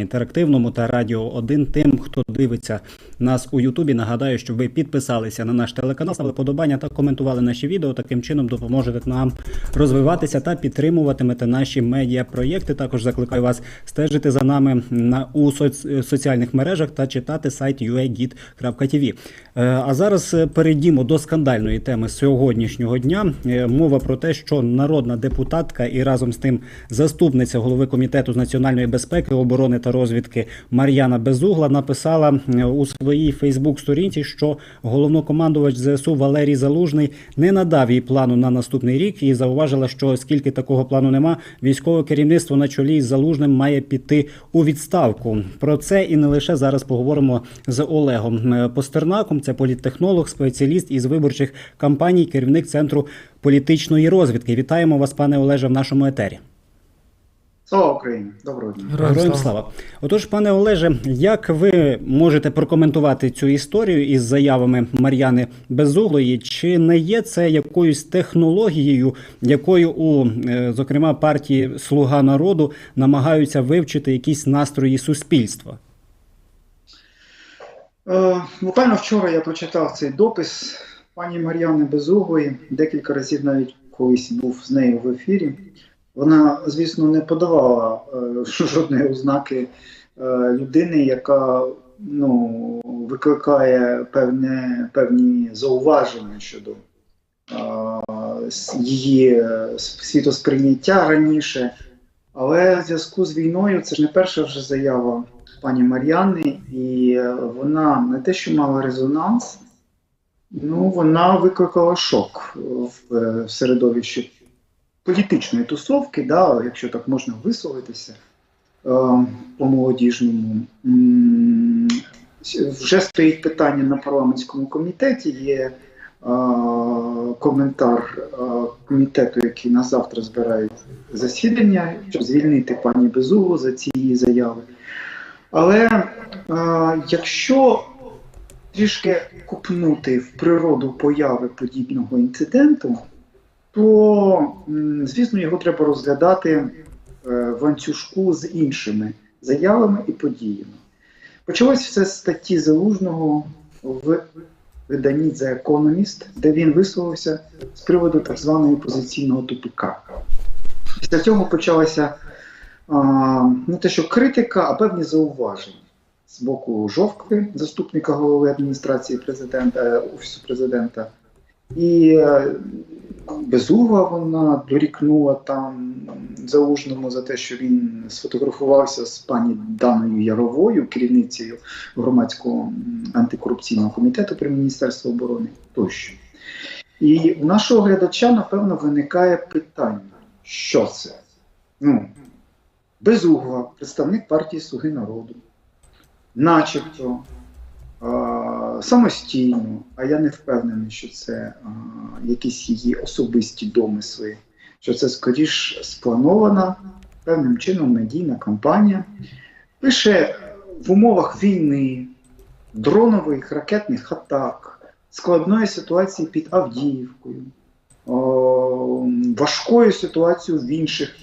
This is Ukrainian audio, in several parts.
інтерактивному та радіо 1. Тим, хто дивиться нас у Ютубі, нагадаю, щоб ви підписалися на наш телеканал, ставили подобання та коментували наші відео. Таким чином допоможете нам розвиватися та підтримуватимете наші медіапроєкти. Також закликаю вас стежити за нами на у соц, соціальних мережах та читати сайт uagit.tv. Е, А зараз е, перейдімо до скандальної теми сьогоднішнього дня. Е, Мова про те, що народна депутатка і разом з тим заступниця голови комітету з національної безпеки, оборони та розвідки Мар'яна Безугла написала у своїй Фейсбук-сторінці, що головнокомандувач ЗСУ Валерій Залужний не надав їй плану на наступний рік і зауважила, що оскільки такого плану нема, військове керівництво на чолі з Залужним має піти у відставку. Про це і не лише зараз поговоримо з Олегом Постернаком. Це політтехнолог, спеціаліст із виборчих кампаній, керівник центру політичної розвідки. Вітаємо вас, пане Олеже, в нашому етері. Слава Україні! Доброго дня! Героям Героям слава. слава. Отож, пане Олеже, як ви можете прокоментувати цю історію із заявами Мар'яни Безуглої? Чи не є це якоюсь технологією, якою у е, зокрема партії Слуга народу намагаються вивчити якісь настрої суспільства? Е, буквально вчора я прочитав цей допис пані Мар'яни Безуглої. Декілька разів навіть колись був з нею в ефірі. Вона, звісно, не подавала е, жодної ознаки е, людини, яка ну, викликає певне, певні зауваження щодо е, її е, світосприйняття раніше. Але в зв'язку з війною це ж не перша вже заява пані Мар'яни, і е, вона не те, що мала резонанс, ну вона викликала шок в, е, в середовищі політичної тусовки, да, якщо так можна висловитися е, по-молодіжному. М, Вже стоїть питання на парламентському комітеті. Є е, коментар е, комітету, який на завтра збирають засідання, щоб звільнити пані Безуглу за ці її заяви. Але е, якщо трішки купнути в природу появи подібного інциденту, то, звісно, його треба розглядати е, в ланцюжку з іншими заявами і подіями. Почалось все з статті Залужного в виданні The Economist, де він висловився з приводу так званого позиційного тупика. Після цього почалася не те, що критика, а певні зауваження з боку Жовкви, заступника голови адміністрації президента, е, офісу президента. І безугла вона дорікнула там залужному за те, що він сфотографувався з пані Даною Яровою, керівницею громадського антикорупційного комітету при Міністерстві оборони тощо. І у нашого глядача, напевно, виникає питання, що це? Ну, Безугла, представник партії Слуги народу, начебто самостійно, а я не впевнений, що це якісь її особисті домисли, що це скоріш спланована певним чином медійна кампанія. Пише в умовах війни, дронових ракетних атак, складної ситуації під Авдіївкою, важкою ситуацією в інших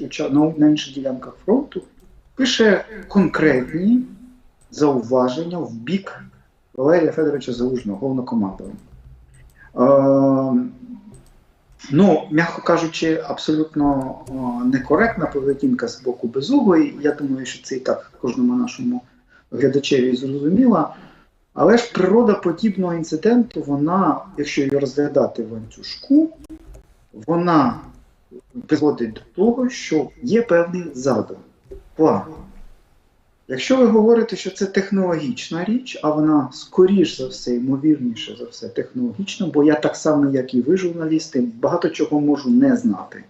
на інших ділянках фронту, пише конкретні зауваження в бік Валерія Федоровича Залужного, головнокомандування. Е, ну, м'яко кажучи, абсолютно е, некоректна поведінка з боку Безуглої. Я думаю, що це і так кожному нашому глядачеві зрозуміла. Але ж природа подібного інциденту, вона, якщо її розглядати в ланцюжку, вона призводить до того, що є певний задум, план. Якщо ви говорите, що це технологічна річ, а вона скоріш за все, ймовірніше за все, технологічна, бо я так само, як і ви, журналісти, багато чого можу не знати.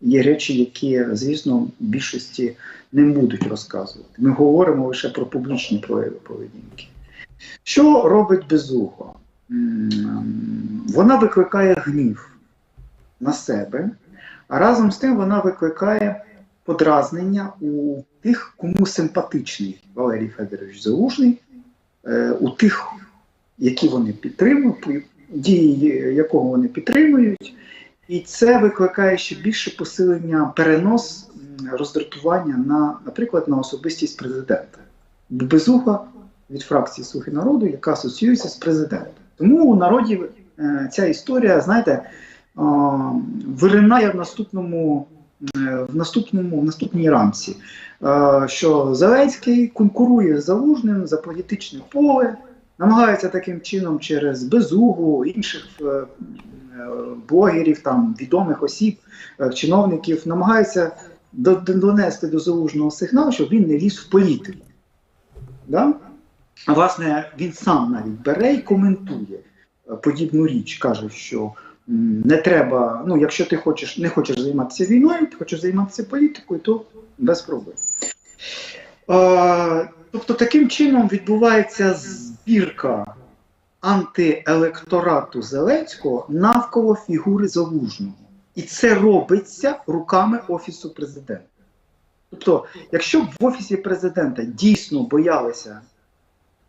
Є речі, які, звісно, більшості не будуть розказувати. Ми говоримо лише про публічні прояви поведінки. Що робить безугла? М, Вона викликає гнів на себе, а разом з тим вона викликає подразнення у тих, кому симпатичний Валерій Федорович Залужний, е, у тих, які вони підтримують, дії якого вони підтримують, і це викликає ще більше посилення перенос роздратування на, наприклад, на особистість президента. Безуга від фракції Слуги народу, яка асоціюється з президентом. Тому у народі е, ця історія, знаєте, виринає в наступному, в наступному в наступній рамці, е, що Зеленський конкурує з Залужним за політичне поле, намагається таким чином через безугу інших е, е, блогерів, там відомих осіб, е, чиновників, намагається до- до- донести до залужного сигнал, щоб він не ліз в політику. Да? Власне, він сам навіть бере і коментує е, подібну річ, каже, що не треба, ну, якщо ти хочеш, не хочеш займатися війною, ти хочеш займатися політикою, то без проблем. Тобто таким чином відбувається збірка антиелекторату Зеленського навколо фігури Залужного. І це робиться руками Офісу президента. Тобто, якщо б в Офісі президента дійсно боялися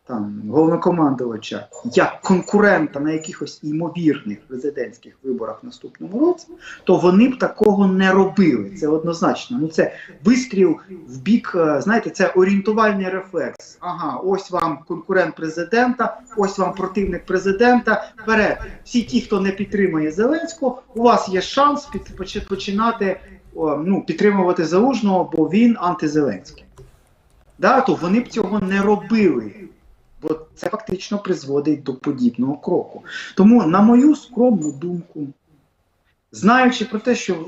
там, головнокомандувача як конкурента на якихось імовірних президентських виборах в наступному році, то вони б такого не робили. Це однозначно. Ну це вистріл в бік, е, знаєте, це орієнтувальний рефлекс. Ага, ось вам конкурент президента, ось вам противник президента. Вперед, всі ті, хто не підтримує Зеленського, у вас є шанс під, починати ну, підтримувати Залужного, бо він антизеленський. Да, то вони б цього не робили. Бо це фактично призводить до подібного кроку. Тому, на мою скромну думку, знаючи про те, що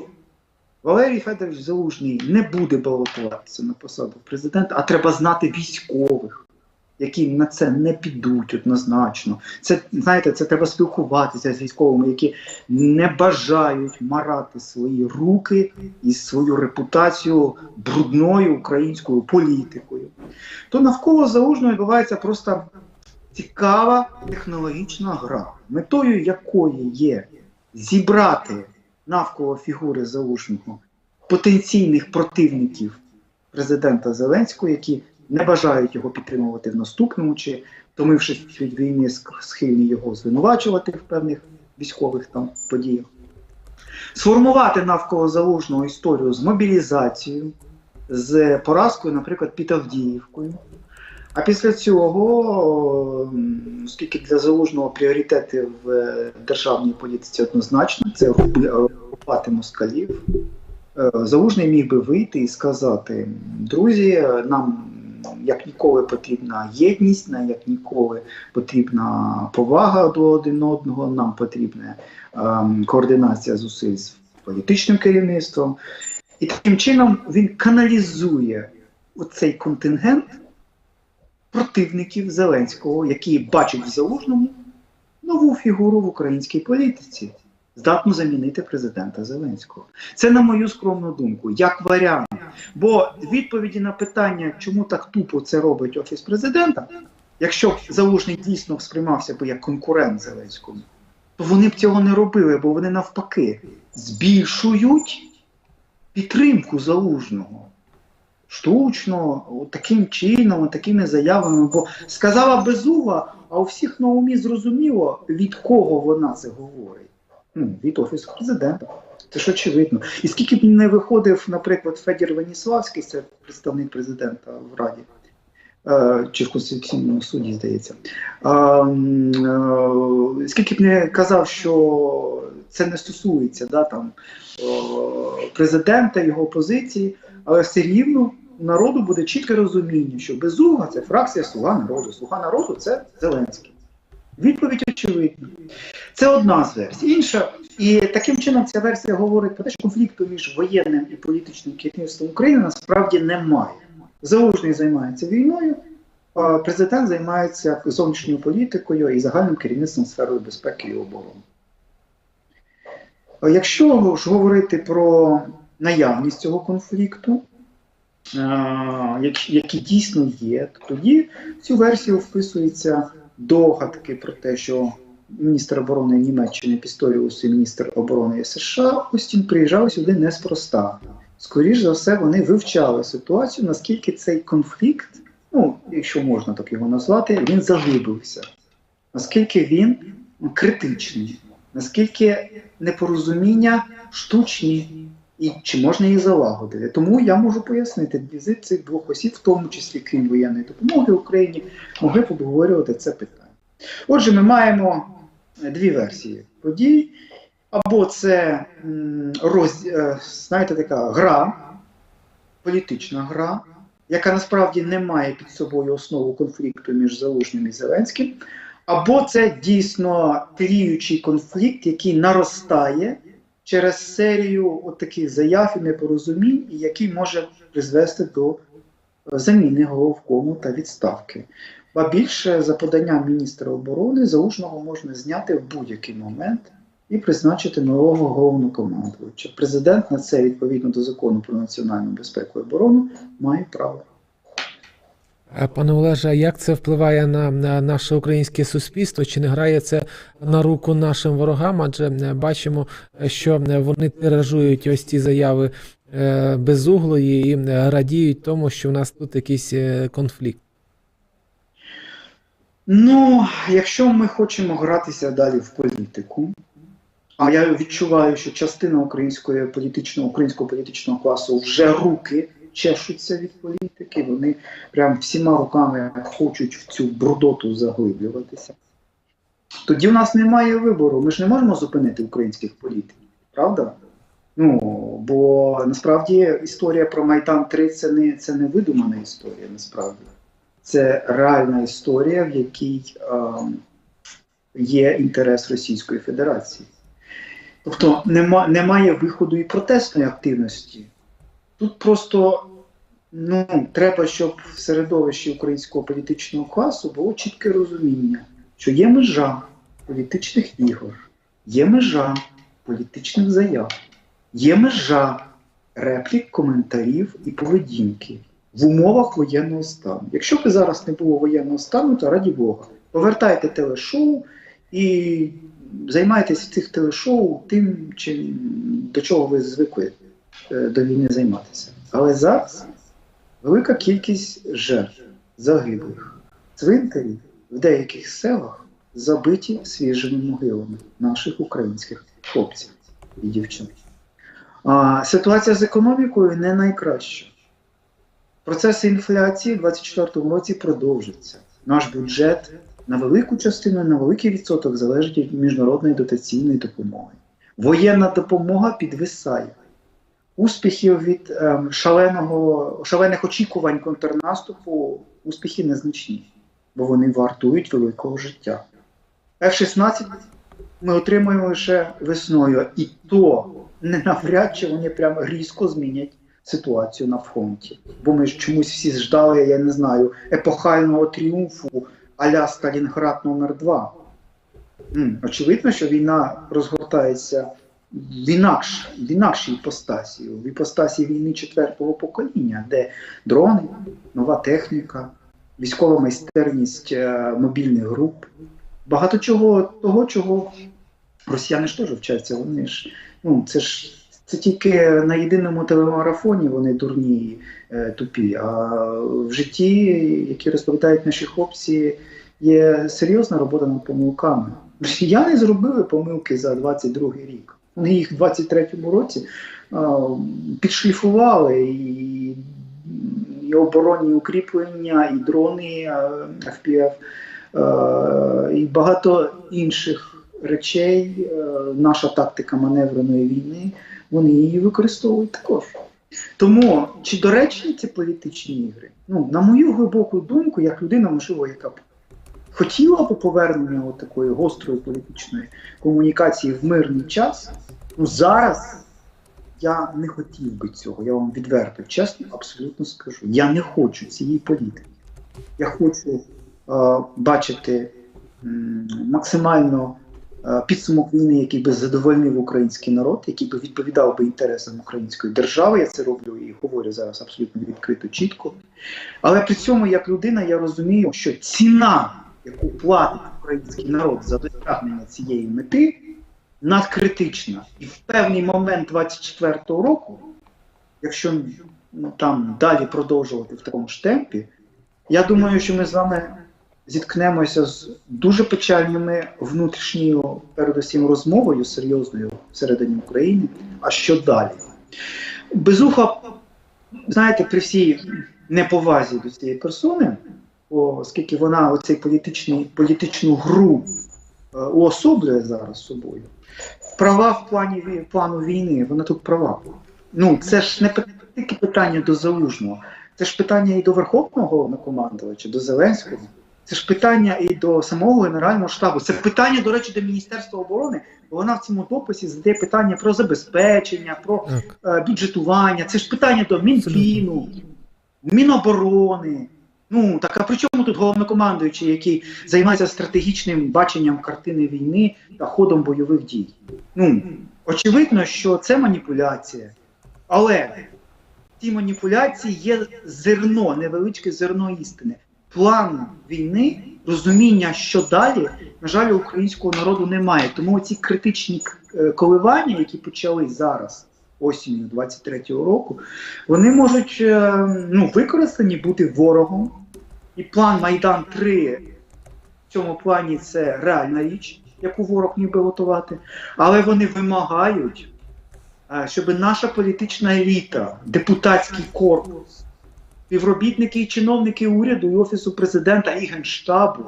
Валерій Федорович Залужний не буде балотуватися на посаду президента, а треба знати військових, які на це не підуть однозначно. Це знаєте, це треба спілкуватися з військовими, які не бажають марати свої руки і свою репутацію брудною українською політикою. То навколо залужного відбувається просто цікава технологічна гра, метою якої є зібрати навколо фігури залужного потенційних противників президента Зеленського, які не бажають його підтримувати в наступному, чи втомившись від війни, схильні його звинувачувати в певних військових там подіях. Сформувати навколо залужного історію з мобілізацією, з поразкою, наприклад, під Авдіївкою. А після цього, оскільки для залужного пріоритети в е, державній політиці однозначно, це руби- рубати москалів. Е, Залужний міг би вийти і сказати: друзі, е, нам як ніколи потрібна єдність, нам як ніколи потрібна повага до один одного, нам потрібна ем, координація зусиль з політичним керівництвом. І таким чином він каналізує оцей контингент противників Зеленського, які бачать в Залужному нову фігуру в українській політиці, здатну замінити президента Зеленського. Це на мою скромну думку, як варіант. Бо відповіді на питання, чому так тупо це робить офіс президента, якщо б Залужний дійсно сприймався б як конкурент Зеленському, то вони б цього не робили, бо вони навпаки збільшують підтримку залужного. Штучно, таким чином, такими заявами. Бо сказала безуга, а у всіх на умі зрозуміло, від кого вона це говорить. Ну, від офісу президента. Це ж очевидно. І скільки б не виходив, наприклад, Федір Веніславський, це представник президента в Раді, е, чи в Конституційному суді, здається. М, е, скільки б не казав, що це не стосується да, там, о, президента, його позиції, але все рівно народу буде чітке розуміння, що безуга це фракція Слуга народу. Слуга народу це Зеленський. Відповідь очевидна. Це одна з версій. Інша, і таким чином ця версія говорить про те, що конфлікту між воєнним і політичним керівництвом України насправді немає. Залужний займається війною, а президент займається зовнішньою політикою і загальним керівництвом сферою безпеки і оборони. А Якщо ж говорити про наявність цього конфлікту, а, які дійсно є, тоді в цю версію вписуються догадки про те, що міністр оборони Німеччини Пісторіус і міністр оборони США Остін приїжджали сюди неспроста. Скоріше за все, вони вивчали ситуацію, наскільки цей конфлікт, ну, якщо можна так його назвати, він заглибився, наскільки він критичний, наскільки непорозуміння штучні і чи можна її залагодити. Тому я можу пояснити, візит цих двох осіб, в тому числі крім воєнної допомоги Україні, могли б обговорювати це питання. Отже, ми маємо дві версії подій. Або це роз, е, знаєте, така гра, політична гра, яка насправді не має під собою основу конфлікту між Залужним і Зеленським, або це дійсно тліючий конфлікт, який наростає через серію таких заяв і непорозумінь, і який може призвести до е, заміни головкому та відставки. Ба більше за поданням міністра оборони залужного можна зняти в будь-який момент і призначити нового головнокомандувача. Президент на це відповідно до закону про національну безпеку і оборону має право. Е, Пане Олеже, як це впливає на, на наше українське суспільство? Чи не грає це на руку нашим ворогам? Адже е, бачимо, що е, вони тиражують ось ці заяви безуглої і радіють тому, що в нас тут якийсь конфлікт. Ну, якщо ми хочемо гратися далі в політику, а я відчуваю, що частина української політичного українського політичного класу вже руки чешуться від політики, вони прям всіма руками хочуть в цю брудоту заглиблюватися. Тоді в нас немає вибору. Ми ж не можемо зупинити українських політиків, правда? Ну, бо насправді історія про Майдан 3 це не, це не видумана історія, насправді. Це реальна історія, в якій ем, є інтерес Російської Федерації. Тобто нема, немає виходу і протестної активності. Тут просто ну, треба, щоб в середовищі українського політичного класу було чітке розуміння, що є межа політичних ігор, є межа політичних заяв, є межа реплік, коментарів і поведінки в умовах воєнного стану. Якщо б зараз не було воєнного стану, то раді Бога, повертайте телешоу і займайтеся цих телешоу тим, чим, до чого ви звикли до війни займатися. Але зараз велика кількість жертв, загиблих, цвинтарів в деяких селах забиті свіжими могилами наших українських хлопців і дівчат. А, ситуація з економікою не найкраща. Процеси інфляції в 2024 році продовжаться. Наш бюджет на велику частину, на великий відсоток залежить від міжнародної дотаційної допомоги. Воєнна допомога підвисає. Успіхів від ем, шаленого, шалених очікувань контрнаступу успіхи незначні, бо вони вартують великого життя. F-16 ми отримуємо лише весною, і то не навряд чи вони прям різко змінять ситуацію на фронті. Бо ми ж чомусь всі ждали, я не знаю, епохального тріумфу а-ля Сталінград номер 2 Очевидно, що війна розгортається інакш, в інакшій іпостасі, в іпостасі війни четвертого покоління, де дрони, нова техніка, військова майстерність е, мобільних груп, багато чого того, чого росіяни ж теж вчаться. Вони ж, ну, це ж це тільки на єдиному телемарафоні вони дурні, е, тупі. А в житті, які розповідають наші хлопці, є серйозна робота над помилками. Росіяни зробили помилки за 22 рік. Вони їх в 23-му році підшліфували і, і оборонні укріплення, і дрони FPF, і багато інших речей. Наша тактика маневреної війни, вони її використовують також. Тому чи доречні ці політичні ігри? Ну, на мою глибоку думку, як людина, можливо, яка хотіла б повернення такої гострої політичної комунікації в мирний час, ну зараз я не хотів би цього. Я вам відверто, чесно, абсолютно скажу. Я не хочу цієї політики. Я хочу е, бачити м, максимально е, підсумок війни, який би задовольнив український народ, який би відповідав би інтересам української держави. Я це роблю і говорю зараз абсолютно відкрито, чітко. Але при цьому, як людина, я розумію, що ціна, яку платить український народ за досягнення цієї мети, надкритична. І в певний момент 24-го року, якщо ну, там далі продовжувати в такому ж темпі, я думаю, що ми з вами зіткнемося з дуже печальними внутрішньою, передусім, розмовою серйозною всередині України. А що далі? Безуха, знаєте, при всій неповазі до цієї персони, оскільки вона оцей політичний, політичну гру е, уособлює зараз собою, права в плані ві- плану війни, вона тут права. Ну, це ж не тільки питання до залужного, це ж питання і до Верховного головнокомандувача, до Зеленського. Це ж питання і до самого Генерального штабу. Це питання, до речі, до Міністерства оборони. бо Вона в цьому дописі задає питання про забезпечення, про е, бюджетування. Це ж питання до Мінфіну, Міноборони. Ну так а при чому тут головнокомандуючий, який займається стратегічним баченням картини війни та ходом бойових дій? Ну очевидно, що це маніпуляція. Але в цій маніпуляції є зерно, невеличке зерно істини. План війни, розуміння, що далі, на жаль, українського народу немає. Тому ці критичні е, коливання, які почали зараз, осінню 23-го року, вони можуть е, ну, використані бути ворогом. І план Майдан 3 в цьому плані це реальна річ, яку ворог міг би готувати. Але вони вимагають, е, щоб наша політична еліта, депутатський корпус, співробітники і чиновники уряду і Офісу президента і Генштабу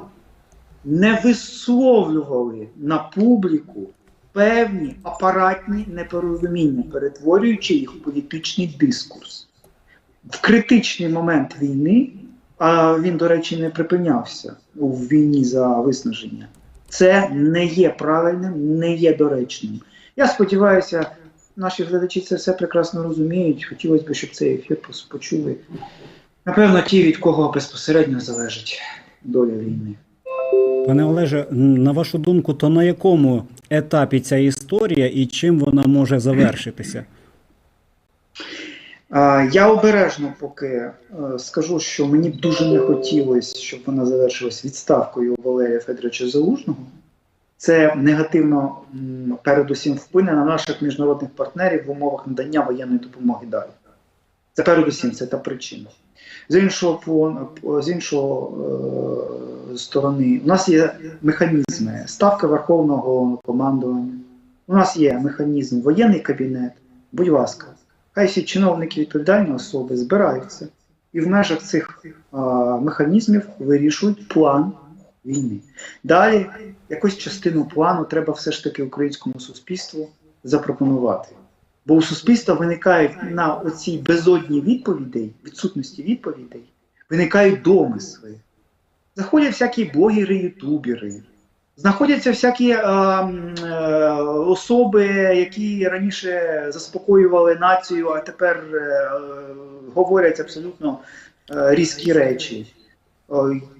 не висловлювали на публіку певні апаратні непорозуміння, перетворюючи їх в політичний дискурс. В критичний момент війни, а він, до речі, не припинявся у війні за виснаження. Це не є правильним, не є доречним. Я сподіваюся, наші глядачі це все прекрасно розуміють. Хотілося б, щоб цей ефір почули. Напевно, ті, від кого безпосередньо залежить доля війни. Пане Олеже, на вашу думку, то на якому етапі ця історія і чим вона може завершитися? Я обережно поки е, скажу, що мені б дуже не хотілося, щоб вона завершилась відставкою Валерія Федоровича Залужного. Це негативно передусім вплине на наших міжнародних партнерів в умовах надання воєнної допомоги далі. Це передусім це та причина. З іншого, з іншого е, сторони, у нас є механізми ставка Верховного командування, у нас є механізм воєнний кабінет. Будь ласка, хай всі чиновники відповідальні особи збираються і в межах цих а, механізмів вирішують план війни. Далі якусь частину плану треба все ж таки українському суспільству запропонувати. Бо у суспільства виникають на оцій безодні відповідей, відсутності відповідей, виникають домисли. Заходять всякі блогери, ютубери, знаходяться всякі е, е, особи, які раніше заспокоювали націю, а тепер е, говорять абсолютно е, різкі речі.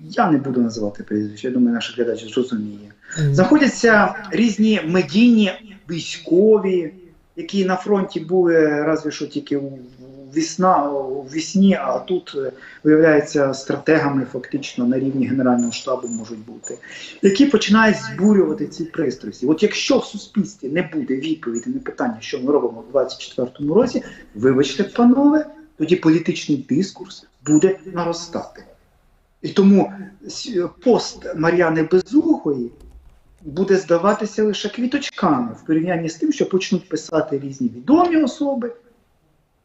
Я не буду називати прізвище, я думаю, наш глядач зрозуміє. Знаходяться різні медійні військові, які на фронті були разве що тільки у у вісна, у вісні, а тут е, виявляється стратегами фактично на рівні Генерального штабу можуть бути, які починають збурювати ці пристрасті. От якщо в суспільстві не буде відповіді на питання, що ми робимо в 24-му році, вибачте, панове, тоді політичний дискурс буде наростати. І тому пост Мар'яни Безугої буде здаватися лише квіточками в порівнянні з тим, що почнуть писати різні відомі особи,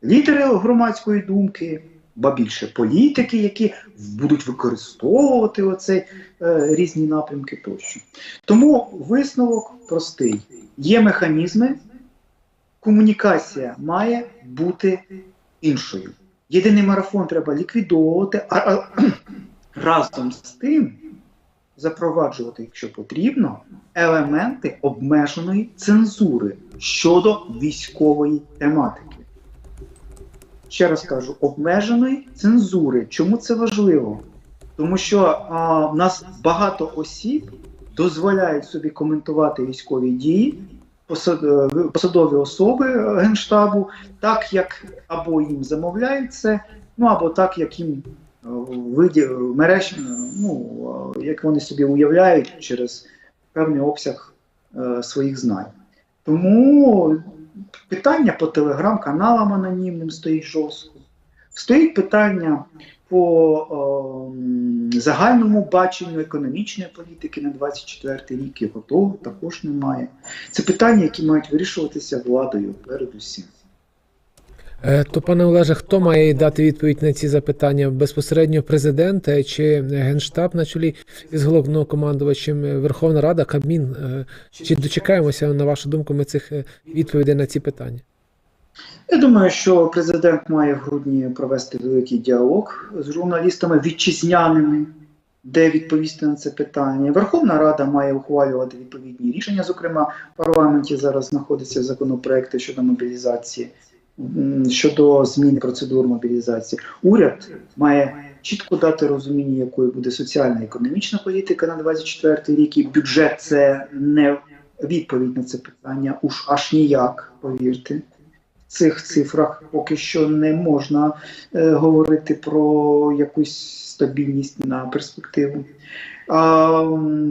лідери громадської думки, ба більше політики, які будуть використовувати оцей, е, різні напрямки тощо. Тому висновок простий: є механізми, комунікація має бути іншою. Єдиний марафон треба ліквідовувати, а, а разом з тим запроваджувати, якщо потрібно, елементи обмеженої цензури щодо військової тематики. Ще раз кажу, обмеженої цензури. Чому це важливо? Тому що а, в нас багато осіб дозволяють собі коментувати військові дії, е, посадові особи е, Генштабу, так як або їм замовляють це, ну або так, як їм е, виді мереж, ну як вони собі уявляють через певний обсяг е, своїх знань. Тому питання по телеграм-каналам анонімним стоїть жорстко. Стоїть питання по о, загальному баченню економічної політики на 24 рік, його того також немає. Це питання, які мають вирішуватися владою передусім. Е, То, пане Олеже, хто має дати відповідь на ці запитання? Безпосередньо президент е, чи Генштаб на чолі із головнокомандувачем е, Верховна Рада, Кабмін? Чи дочекаємося, на вашу думку, ми цих відповідей на ці питання? Я думаю, що президент має в грудні провести великий діалог з журналістами вітчизняними, де відповісти на це питання. Верховна Рада має ухвалювати відповідні рішення. Зокрема, в парламенті зараз знаходяться законопроекти щодо мобілізації, щодо зміни процедур мобілізації. Уряд має чітко дати розуміння, якою буде соціальна і економічна політика на 24 рік. І бюджет це не відповідь на це питання, уж аж ніяк, повірте в цих цифрах поки що не можна е, говорити про якусь стабільність на перспективу.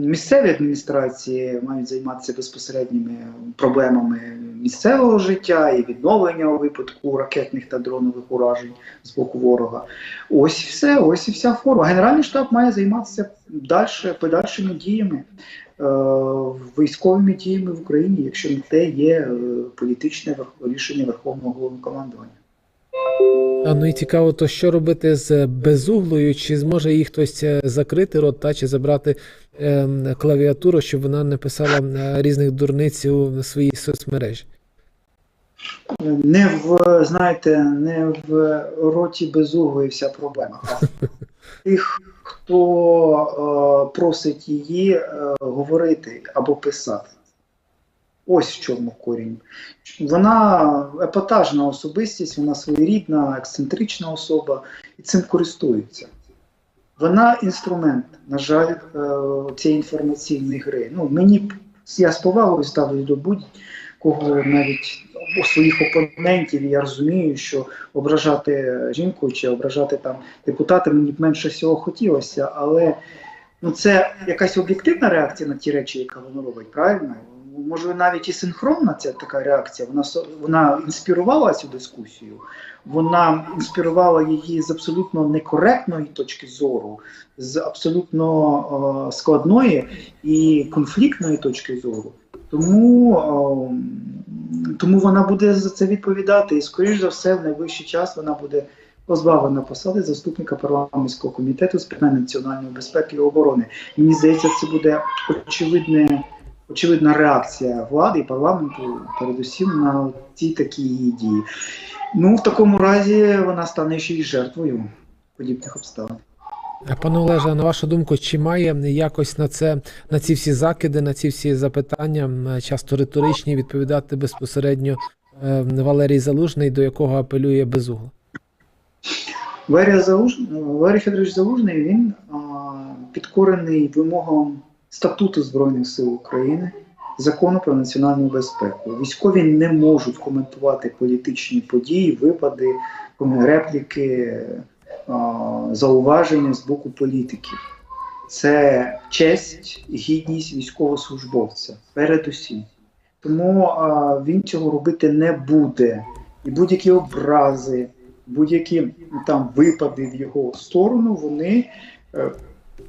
Місцеві адміністрації мають займатися безпосередніми проблемами місцевого життя і відновлення у випадку ракетних та дронових уражень з боку ворога. Ось і все, ось і вся форма. Генеральний штаб має займатися далі, подальшими діями, е, військовими діями в Україні, якщо на те є е, політичне рішення Верховного головнокомандування. А ну і цікаво, то що робити з безуглою? Чи зможе їй хтось е, закрити рот та чи забрати ем, клавіатуру, щоб вона не писала е, різних дурниць у своїй соцмережі? Не в знаєте, не в роті безуглої вся проблема. Тих, хто е, просить її е, говорити або писати. Ось в чому корінь. Вона епатажна особистість, вона своєрідна, ексцентрична особа і цим користується. Вона інструмент, на жаль, е, цієї інформаційної гри. Ну, мені я з повагою ставлю до будь-кого навіть у своїх опонентів, я розумію, що ображати жінку чи ображати там депутата мені б менше всього хотілося, але ну, це якась об'єктивна реакція на ті речі, яка вона робить, правильно? Може, навіть і синхронна ця така реакція. Вона вона інспірувала цю дискусію, вона інспірувала її з абсолютно некоректної точки зору, з абсолютно е, складної і конфліктної точки зору. Тому, е, тому вона буде за це відповідати. І, скоріш за все, в найближчий час вона буде позбавлена посади заступника парламентського комітету з питань національної безпеки і оборони. Мені здається, це буде очевидне, очевидна реакція влади і парламенту, передусім на ті такі її дії. Ну, в такому разі вона стане ще й жертвою подібних обставин. Е, Пане Олеже, на вашу думку, чи має якось на це на ці всі закиди, на ці всі запитання, часто риторичні, відповідати безпосередньо е, Валерій Залужний, до якого апелює безугла? Валерій, Залуж... Валерій Федорович Залужний він а, підкорений вимогам статуту Збройних сил України, закону про національну безпеку. Військові не можуть коментувати політичні події, випади, репліки, зауваження з боку політиків. Це честь, гідність військовослужбовця, передусім. Тому а, він цього робити не буде. І будь-які образи, будь-які там випади в його сторону, вони е,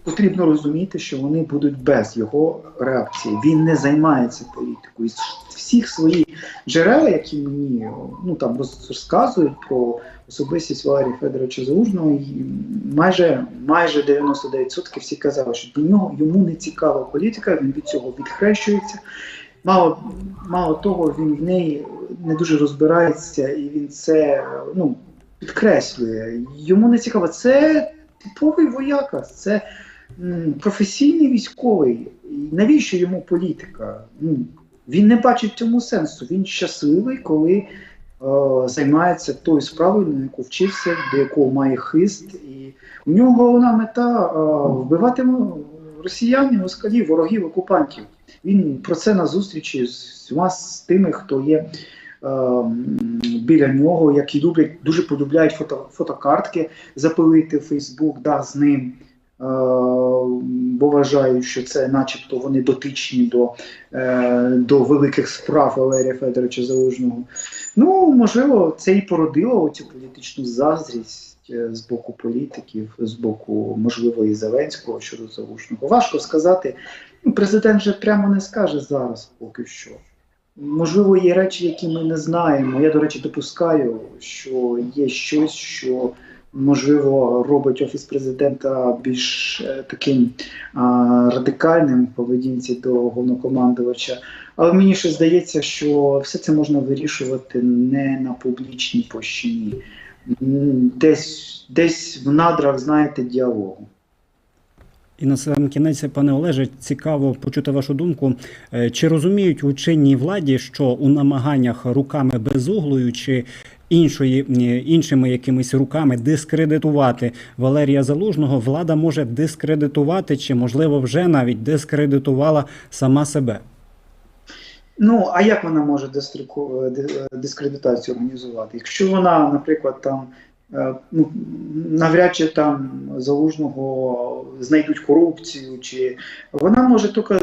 потрібно розуміти, що вони будуть без його реакції. Він не займається політикою. З всіх своїх джерел, які мені ну там розказують про особистість Валерія Федоровича Залужного, майже майже 99% всі казали, що для нього йому не цікава політика, він від цього відхрещується. Мало, мало того, він в неї не дуже розбирається, і він це ну, підкреслює. Йому не цікаво. Це типовий вояка, це професійний військовий. Навіщо йому політика? Він не бачить цьому сенсу. Він щасливий, коли е, займається тою справою, на яку вчився, до якого має хист. І у нього головна мета е, вбивати росіян, москалів, ворогів, окупантів. Він про це на зустрічі з з тими, хто є е, біля нього, які люблять, дуже полюбляють фото, фотокартки запилити в Фейсбук, да, з ним. Е, бо вважають, що це начебто вони дотичні до, е, до великих справ Валерія Федоровича Залужного. Ну, можливо, це і породило цю політичну заздрість е, з боку політиків, з боку, можливо, і Зеленського щодо Залужного. Важко сказати. Ну, президент же прямо не скаже зараз поки що. Можливо, є речі, які ми не знаємо. Я, до речі, допускаю, що є щось, що можливо робить офіс президента більш е, таким радикальним в поведінці до головнокомандувача. Але мені ще здається, що все це можна вирішувати не на публічній площині, десь, десь в надрах, знаєте, діалогу. І на сам кінець, пане Олеже, цікаво почути вашу думку. Е, Чи розуміють у чинній владі, що у намаганнях руками безуглою чи іншої іншими якимись руками дискредитувати Валерія Залужного, влада може дискредитувати, чи можливо вже навіть дискредитувала сама себе? Ну, а як вона може дискредитацію організувати? Якщо вона, наприклад, там е, ну, навряд чи там залужного знайдуть корупцію, чи вона може тільки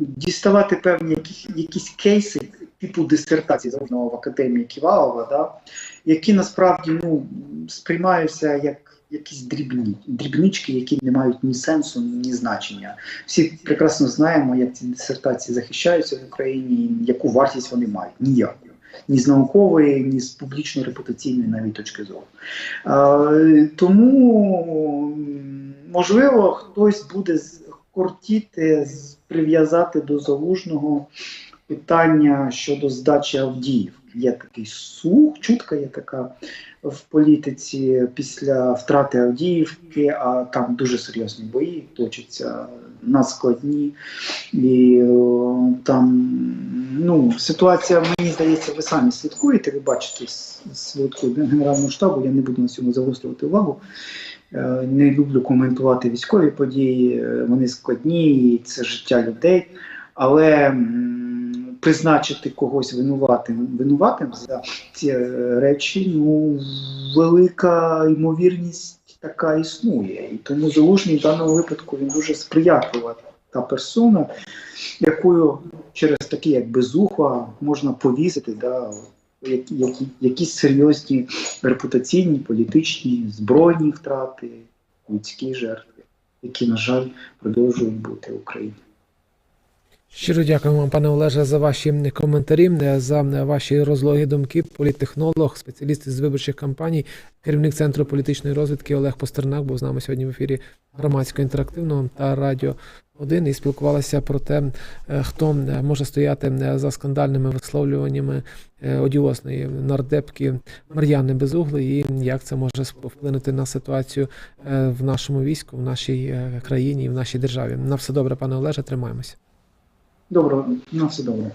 діставати певні якісь, якісь кейси типу дисертації залужного в академії Ківалова, да, які насправді ну, сприймаються як якісь дрібні, дрібнички, які не мають ні сенсу, ні значення. Всі прекрасно знаємо, як ці дисертації захищаються в Україні, яку вартість вони мають. Ніяку. Ні з наукової, ні з публічно-репутаційної навіть точки зору. Е, тому, можливо, хтось буде кортіти прив'язати до залужного питання щодо здачі Авдіївки. Є такий слух, чутка є така в політиці після втрати Авдіївки, а там дуже серйозні бої точаться надскладні. І о, там ну, ситуація, мені здається, ви самі слідкуєте, ви бачите с- Генерального штабу, я не буду на цьому загострювати увагу. Е, Не люблю коментувати військові події, е, вони складні, і це життя людей. Але призначити когось винуватим, винуватим за ці е, речі, ну, велика ймовірність така існує. І тому залужний в даному випадку він дуже сприятлива та персона, якою через такі, як безуха, можна повісити да, які, які, якісь серйозні репутаційні, політичні, збройні втрати, людські жертви, які, на жаль, продовжують бути в. Щиро дякую вам, пане Олеже, за ваші коментарі, за ваші розлоги думки. Політтехнолог, спеціаліст з виборчих кампаній, керівник центру політичної розвідки Олег Постернак був з нами сьогодні в ефірі громадського інтерактивного та радіо 1 і спілкувалися про те, е, хто е, може стояти е, за скандальними висловлюваннями одіозної нардепки Мар'яни Безуглої, і як це може вплинути на ситуацію в нашому війську, в нашій країні в нашій державі. На все добре, пане Олеже, тримаємося. Dobro, na se dobro.